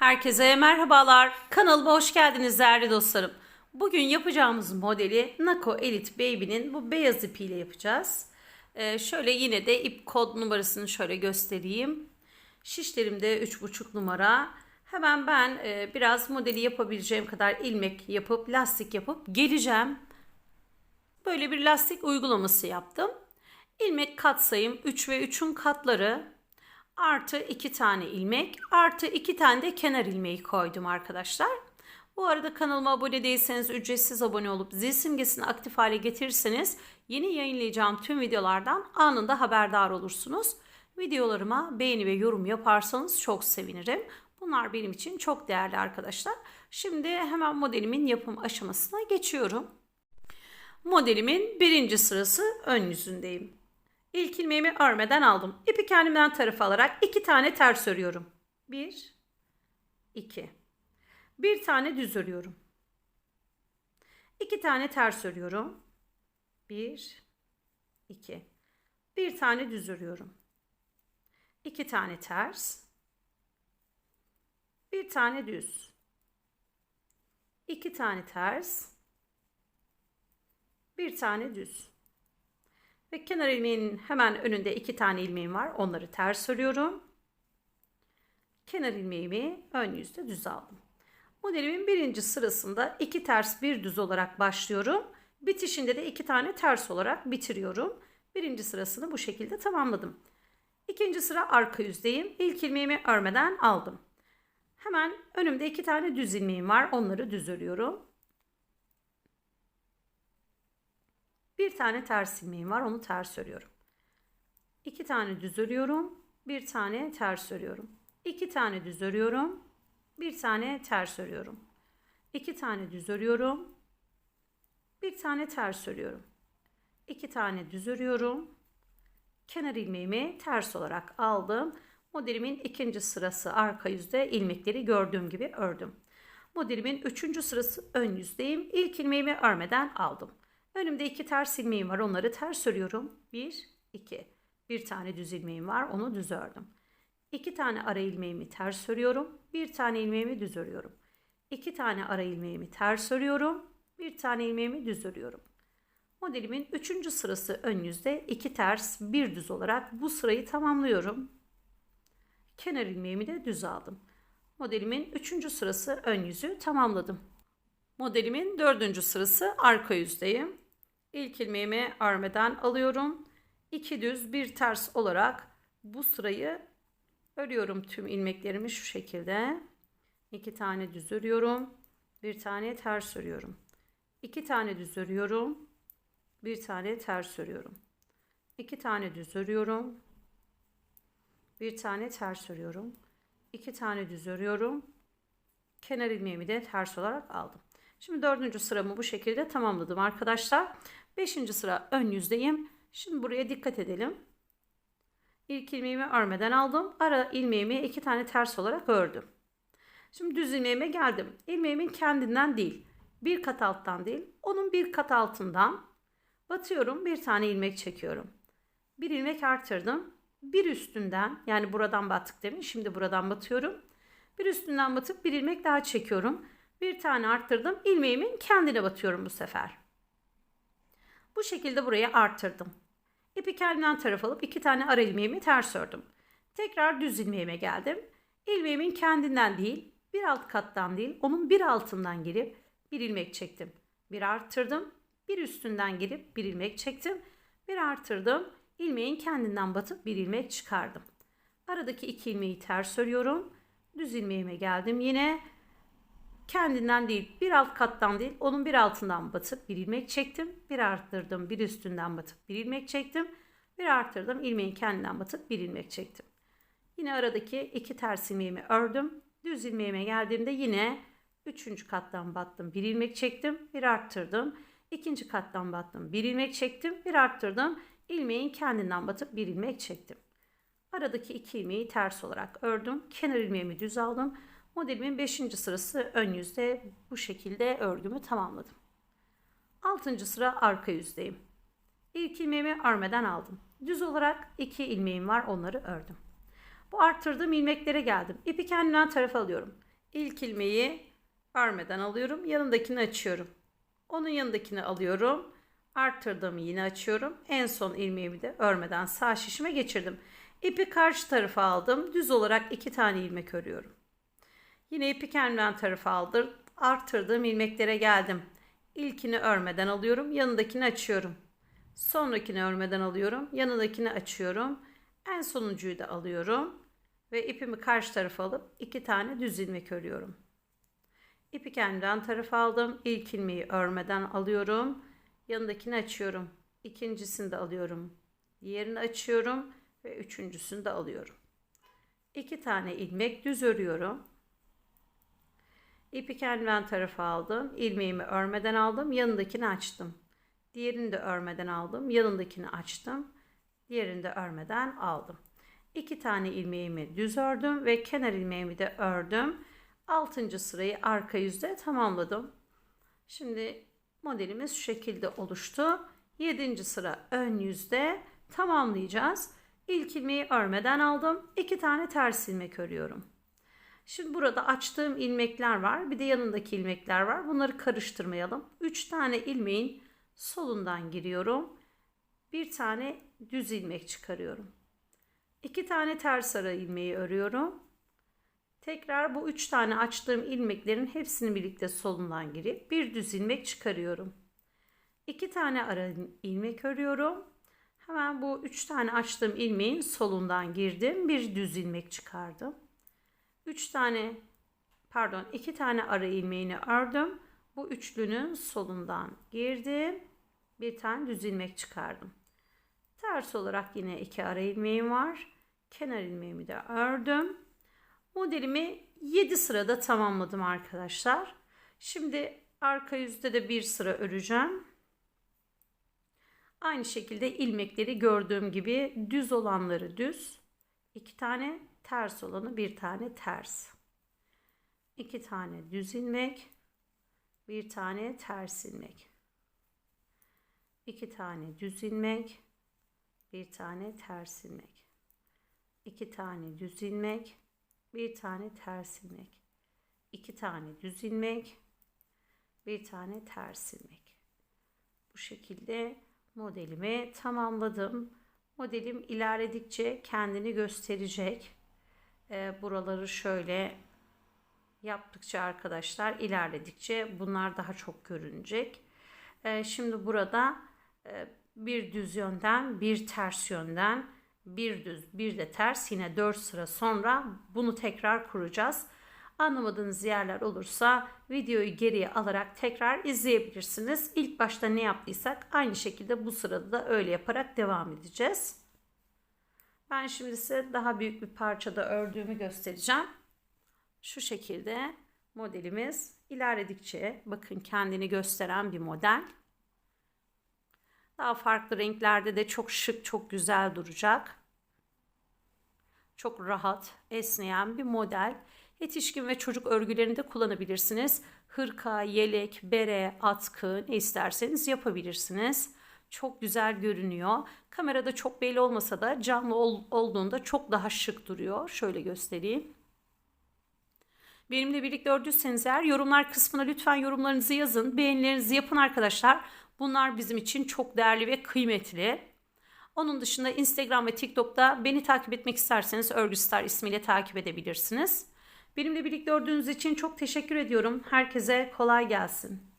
Herkese merhabalar. Kanalıma hoş geldiniz değerli dostlarım. Bugün yapacağımız modeli Nako Elite Baby'nin bu beyaz ipiyle yapacağız. Ee, şöyle yine de ip kod numarasını şöyle göstereyim. Şişlerimde 3,5 numara. Hemen ben e, biraz modeli yapabileceğim kadar ilmek yapıp lastik yapıp geleceğim. Böyle bir lastik uygulaması yaptım. İlmek katsayım 3 ve 3'ün katları artı 2 tane ilmek artı 2 tane de kenar ilmeği koydum arkadaşlar. Bu arada kanalıma abone değilseniz ücretsiz abone olup zil simgesini aktif hale getirirseniz yeni yayınlayacağım tüm videolardan anında haberdar olursunuz. Videolarıma beğeni ve yorum yaparsanız çok sevinirim. Bunlar benim için çok değerli arkadaşlar. Şimdi hemen modelimin yapım aşamasına geçiyorum. Modelimin birinci sırası ön yüzündeyim. İlk ilmeğimi örmeden aldım. İpi kendimden tarafa alarak iki tane ters örüyorum. Bir, iki. Bir tane düz örüyorum. İki tane ters örüyorum. Bir, iki. Bir tane düz örüyorum. İki tane ters. Bir tane düz. İki tane ters. Bir tane düz. Ve kenar ilmeğinin hemen önünde iki tane ilmeğim var. Onları ters örüyorum. Kenar ilmeğimi ön yüzde düz aldım. Modelimin birinci sırasında iki ters bir düz olarak başlıyorum. Bitişinde de iki tane ters olarak bitiriyorum. Birinci sırasını bu şekilde tamamladım. İkinci sıra arka yüzdeyim. İlk ilmeğimi örmeden aldım. Hemen önümde iki tane düz ilmeğim var. Onları düz örüyorum. Bir tane ters ilmeğim var. Onu ters örüyorum. İki tane düz örüyorum. Bir tane ters örüyorum. İki tane düz örüyorum. Bir tane ters örüyorum. İki tane düz örüyorum. Bir tane ters örüyorum. İki tane düz örüyorum. Kenar ilmeğimi ters olarak aldım. Modelimin ikinci sırası arka yüzde ilmekleri gördüğüm gibi ördüm. Modelimin üçüncü sırası ön yüzdeyim. İlk ilmeğimi örmeden aldım. Önümde iki ters ilmeğim var. Onları ters örüyorum. Bir, iki. Bir tane düz ilmeğim var. Onu düz ördüm. İki tane ara ilmeğimi ters örüyorum. Bir tane ilmeğimi düz örüyorum. İki tane ara ilmeğimi ters örüyorum. Bir tane ilmeğimi düz örüyorum. Modelimin üçüncü sırası ön yüzde iki ters bir düz olarak bu sırayı tamamlıyorum. Kenar ilmeğimi de düz aldım. Modelimin üçüncü sırası ön yüzü tamamladım. Modelimin dördüncü sırası arka yüzdeyim. İlk ilmeğimi örmeden alıyorum. İki düz bir ters olarak bu sırayı örüyorum tüm ilmeklerimi şu şekilde. İki tane düz örüyorum. Bir tane ters örüyorum. İki tane düz örüyorum. Bir tane ters örüyorum. İki tane düz örüyorum. Bir tane ters örüyorum. İki tane düz örüyorum. Kenar ilmeğimi de ters olarak aldım. Şimdi dördüncü sıramı bu şekilde tamamladım arkadaşlar. Beşinci sıra ön yüzdeyim. Şimdi buraya dikkat edelim. İlk ilmeğimi örmeden aldım. Ara ilmeğimi iki tane ters olarak ördüm. Şimdi düz ilmeğime geldim. İlmeğimin kendinden değil. Bir kat alttan değil. Onun bir kat altından batıyorum. Bir tane ilmek çekiyorum. Bir ilmek artırdım. Bir üstünden yani buradan battık demin. Şimdi buradan batıyorum. Bir üstünden batıp bir ilmek daha çekiyorum. Bir tane arttırdım. İlmeğimin kendine batıyorum bu sefer. Bu şekilde buraya arttırdım. İpi kendimden taraf alıp iki tane ara ilmeğimi ters ördüm. Tekrar düz ilmeğime geldim. İlmeğimin kendinden değil, bir alt kattan değil, onun bir altından girip bir ilmek çektim. Bir arttırdım, bir üstünden girip bir ilmek çektim. Bir arttırdım, ilmeğin kendinden batıp bir ilmek çıkardım. Aradaki iki ilmeği ters örüyorum. Düz ilmeğime geldim. Yine kendinden değil bir alt kattan değil onun bir altından batıp bir ilmek çektim. Bir arttırdım bir üstünden batıp bir ilmek çektim. Bir arttırdım ilmeğin kendinden batıp bir ilmek çektim. Yine aradaki iki ters ilmeğimi ördüm. Düz ilmeğime geldiğimde yine üçüncü kattan battım bir ilmek çektim. Bir arttırdım. ikinci kattan battım bir ilmek çektim. Bir arttırdım. ilmeğin kendinden batıp bir ilmek çektim. Aradaki iki ilmeği ters olarak ördüm. Kenar ilmeğimi düz aldım. Modelimin 5. sırası ön yüzde bu şekilde örgümü tamamladım. 6. sıra arka yüzdeyim. İlk ilmeğimi örmeden aldım. Düz olarak 2 ilmeğim var onları ördüm. Bu arttırdığım ilmeklere geldim. İpi kendimden tarafa alıyorum. İlk ilmeği örmeden alıyorum. Yanındakini açıyorum. Onun yanındakini alıyorum. Arttırdığımı yine açıyorum. En son ilmeğimi de örmeden sağ şişime geçirdim. İpi karşı tarafa aldım. Düz olarak iki tane ilmek örüyorum. Yine ipi kendimden tarafa aldım. Arttırdığım ilmeklere geldim. İlkini örmeden alıyorum. Yanındakini açıyorum. Sonrakini örmeden alıyorum. Yanındakini açıyorum. En sonuncuyu da alıyorum. Ve ipimi karşı tarafa alıp iki tane düz ilmek örüyorum. İpi kendimden tarafa aldım. İlk ilmeği örmeden alıyorum. Yanındakini açıyorum. İkincisini de alıyorum. Diğerini açıyorum ve üçüncüsünü de alıyorum. İki tane ilmek düz örüyorum. İpi kendimden tarafa aldım. İlmeğimi örmeden aldım. Yanındakini açtım. Diğerini de örmeden aldım. Yanındakini açtım. Diğerini de örmeden aldım. İki tane ilmeğimi düz ördüm ve kenar ilmeğimi de ördüm. Altıncı sırayı arka yüzde tamamladım. Şimdi modelimiz şu şekilde oluştu. Yedinci sıra ön yüzde tamamlayacağız. İlk ilmeği örmeden aldım. İki tane ters ilmek örüyorum. Şimdi burada açtığım ilmekler var. Bir de yanındaki ilmekler var. Bunları karıştırmayalım. Üç tane ilmeğin solundan giriyorum. Bir tane düz ilmek çıkarıyorum. İki tane ters ara ilmeği örüyorum. Tekrar bu üç tane açtığım ilmeklerin hepsini birlikte solundan girip bir düz ilmek çıkarıyorum. İki tane ara ilmek örüyorum. Hemen bu üç tane açtığım ilmeğin solundan girdim. Bir düz ilmek çıkardım. Üç tane pardon iki tane ara ilmeğini ördüm. Bu üçlünün solundan girdim. Bir tane düz ilmek çıkardım. Ters olarak yine iki ara ilmeğim var. Kenar ilmeğimi de ördüm. Modelimi 7 sırada tamamladım arkadaşlar. Şimdi arka yüzde de bir sıra öreceğim. Aynı şekilde ilmekleri gördüğüm gibi düz olanları düz, iki tane ters olanı bir tane ters. iki tane düz ilmek, bir tane ters ilmek. iki tane düz ilmek, bir tane ters ilmek. iki tane düz ilmek, bir tane ters ilmek. iki tane düz ilmek, bir tane ters ilmek. Bu şekilde modelimi tamamladım. Modelim ilerledikçe kendini gösterecek. E, buraları şöyle yaptıkça arkadaşlar ilerledikçe bunlar daha çok görünecek. E, şimdi burada e, bir düz yönden bir ters yönden bir düz bir de ters yine 4 sıra sonra bunu tekrar kuracağız. Anlamadığınız yerler olursa videoyu geriye alarak tekrar izleyebilirsiniz. İlk başta ne yaptıysak aynı şekilde bu sırada da öyle yaparak devam edeceğiz. Ben şimdi size daha büyük bir parçada ördüğümü göstereceğim. Şu şekilde modelimiz ilerledikçe bakın kendini gösteren bir model. Daha farklı renklerde de çok şık, çok güzel duracak. Çok rahat, esneyen bir model. Yetişkin ve çocuk örgülerinde kullanabilirsiniz. Hırka, yelek, bere, atkı ne isterseniz yapabilirsiniz. Çok güzel görünüyor. Kamerada çok belli olmasa da canlı ol, olduğunda çok daha şık duruyor. Şöyle göstereyim. Benimle birlikte ördüyseniz eğer yorumlar kısmına lütfen yorumlarınızı yazın. Beğenilerinizi yapın arkadaşlar. Bunlar bizim için çok değerli ve kıymetli. Onun dışında Instagram ve TikTok'ta beni takip etmek isterseniz Örgüstar ismiyle takip edebilirsiniz. Benimle birlikte gördüğünüz için çok teşekkür ediyorum. Herkese kolay gelsin.